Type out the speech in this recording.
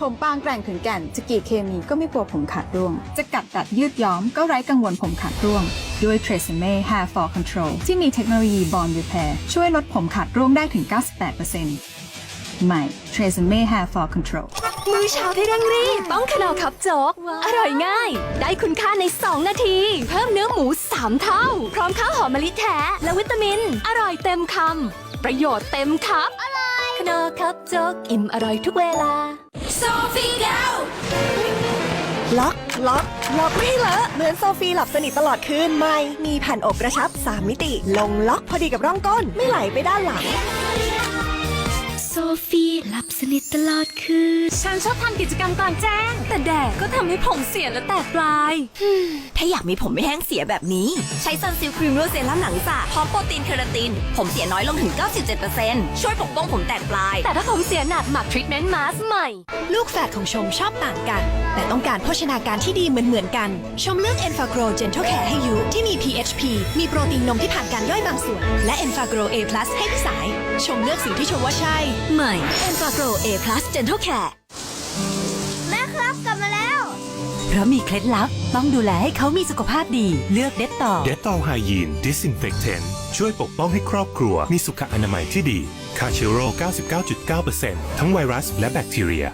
ผมปางแกร่งถึงแก่นจะกี่เคมีก็ไม่กลัวผมขาดร่วง จะกัดตัดยืดย้อมก็ไร้กังวลผมขาดร่วง ด้วย Tresemme Hair Fall Control ที่มีเทคโนโลยี Bond Repair ช่วยลดผมขาดร่วงได้ถึง 98%ใหม่ Tresemme Hair Fall Control มื้อเช้าที่เร่งรีบต้องขนอคับโจ๊ก อร่อยง่าย ได้คุณค่าใน 2 นาที เพิ่มเนื้อหมู 3 เท่า พร้อมข้าวหอมมะลิแท้ และวิตามิน อร่อยเต็มคำประโยชน์เต็มครับอร่อยขนอคับโจ๊กอิ่มอร่อยทุกเวลา โซฟีเดลล็อก ล็อก ล็อกไม่ให้เลอะเหมือนโซฟีหลับสนิทตลอดคืนใหม่ มีแผ่นอบกระชับ 3 มิติ ลงล็อกพอดีกับร่องก้น ไม่ไหลไปด้านหลัง โซฟีหลับสนิทตลอดคืน ฉันชอบทำกิจกรรมกลางแจ้ง แต่แดดก็ทำให้ผมเสียและแตกปลาย ถ้าอยากมีผมไม่แห้งเสียแบบนี้ ใช้ซันซิลครีมนวดเซรั่มหนังสระพร้อมโปรตีนเคราติน ผมเสียน้อยลงถึง 97%ช่วยปกป้องผมแตกปลาย แต่ถ้าผมเสียหนักหมักทรีทเมนต์มาสใหม่ ลูกแฝดของชมชอบต่างกัน แต่ต้องการโภชนาการที่ดีเหมือนเหมือนๆกัน ชมเลือก e n f a g r o Gentle Care ให้ยูที่มี PHP มีโปรตีนนมที่ผ่านการย่อยบางส่วน และ e n f a g r o A+ ให้พี่สาย ชมเลือกสิ่งที่ชมว่าใช่ ใหม่ e n f a g r o A+ Gentle Care แม่ครับกลับมาแล้ว เพราะมีเคล็ดลับต้องดูแลให้เขามีสุขภาพดี เลือกเด็ดต่อ เดตตอลไฮยีนดิสอินเฟคเทนช่วยปกป้องให้ครอบครัว มีสุขอนามัยที่ดีฆ่าเชื้อโรค 99.9%ทั้งไวรัสและแบคทีเรีย